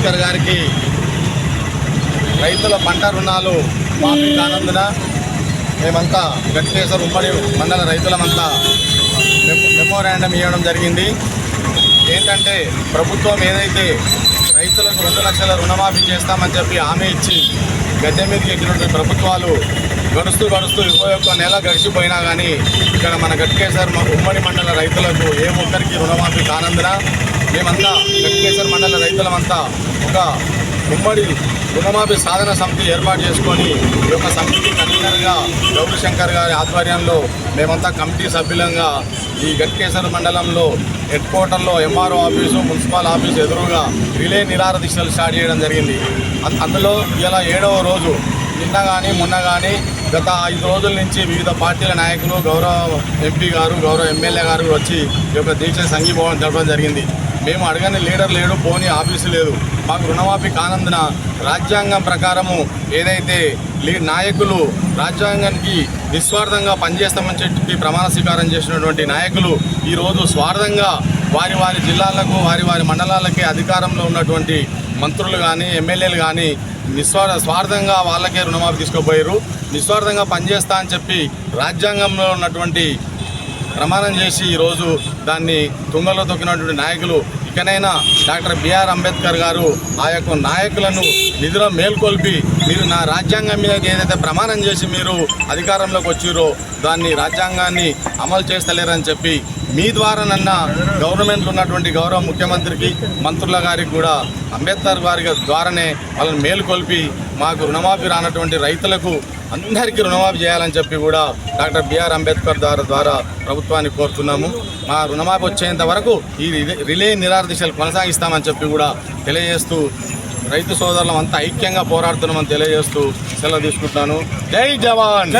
అంబేద్కర్ గారికి రైతుల పంట రుణాలు మాఫీ కానందున మేమంతా వెంకటేశ్వర ఉమ్మడి మండల రైతులమంతా మెమోరాండం ఇవ్వడం జరిగింది. ఏంటంటే ప్రభుత్వం ఏదైతే రైతులకు రెండు లక్షల రుణమాఫీ చేస్తామని చెప్పి హామీ ఇచ్చి గద్దె మీదకి ఎక్కినటువంటి ప్రభుత్వాలు గడుస్తూ గడుస్తూ ఇరవై ఒక్క నెల గడిచిపోయినా కానీ ఇక్కడ మన గట్కేశ్వర్ ఉమ్మడి మండల రైతులకు ఏ ఒక్కరికి రుణమాఫీ కానందున మేమంతా గట్కేశ్వర్ మండల రైతులమంతా ఒక ఉమ్మడి రుణమాఫీ సాధన సమితి ఏర్పాటు చేసుకొని ఈ యొక్క సమితి కన్వీనర్గా గౌరీశంకర్ గారి ఆధ్వర్యంలో మేమంతా కమిటీ సభ్యులంగా ఈ గట్కేశ్వర మండలంలో హెడ్ క్వార్టర్లో ఎంఆర్ఓ ఆఫీసు మున్సిపల్ ఆఫీసు ఎదురుగా రిలే నిరార దీక్షలు స్టార్ట్ చేయడం జరిగింది. అందులో ఇలా ఏడవ రోజు నిన్న కానీ మొన్న కానీ గత ఐదు రోజుల నుంచి వివిధ పార్టీల నాయకులు గౌరవ ఎంపీ గారు గౌరవ ఎమ్మెల్యే గారు వచ్చి ఈ యొక్క దీక్ష సంఘీభావం జరపడం జరిగింది. మేము అడగని లీడర్ లేడు పోనీ ఆఫీసు లేదు. మాకు రుణమాఫీ కానందున రాజ్యాంగం ప్రకారము ఏదైతే లీ నాయకులు రాజ్యాంగానికి నిస్వార్థంగా పనిచేస్తామని చెప్పి ప్రమాణ స్వీకారం చేసినటువంటి నాయకులు ఈరోజు స్వార్థంగా వారి వారి జిల్లాలకు వారి వారి మండలాలకే అధికారంలో ఉన్నటువంటి మంత్రులు కానీ ఎమ్మెల్యేలు కానీ నిస్వార్థ స్వార్థంగా వాళ్ళకే రుణమాఫీ తీసుకుపోయారు నిస్వార్థంగా పనిచేస్తా అని చెప్పి రాజ్యాంగంలో ఉన్నటువంటి ప్రమాణం చేసి ఈరోజు దాన్ని తుంగలో తొక్కినటువంటి నాయకులు ఇకనైనా డాక్టర్ బిఆర్ అంబేద్కర్ గారు ఆ యొక్క నాయకులను నిధుల మేల్కొల్పి మీరు నా రాజ్యాంగం మీద ఏదైతే ప్రమాణం చేసి మీరు అధికారంలోకి వచ్చారో దాన్ని రాజ్యాంగాన్ని అమలు చేస్తలేరని చెప్పి మీ ద్వారా నన్న గవర్నమెంట్లో ఉన్నటువంటి గౌరవ ముఖ్యమంత్రికి మంత్రుల గారికి కూడా అంబేద్కర్ గారి ద్వారానే వాళ్ళని మేలుకొల్పి మాకు రుణమాఫీ రానటువంటి రైతులకు అందరికీ రుణమాఫీ చేయాలని చెప్పి కూడా డాక్టర్ బిఆర్ అంబేద్కర్ ద్వారా ద్వారా ప్రభుత్వాన్ని కోరుతున్నాము. మా రుణమాఫీ వచ్చేంత వరకు ఈ రిలే- రిలే కొనసాగిస్తామని చెప్పి కూడా తెలియజేస్తూ రైతు సోదరులం అంతా ఐక్యంగా పోరాడుతున్నామని తెలియజేస్తూ సెలవు తీసుకుంటున్నాను. జై జవాన్!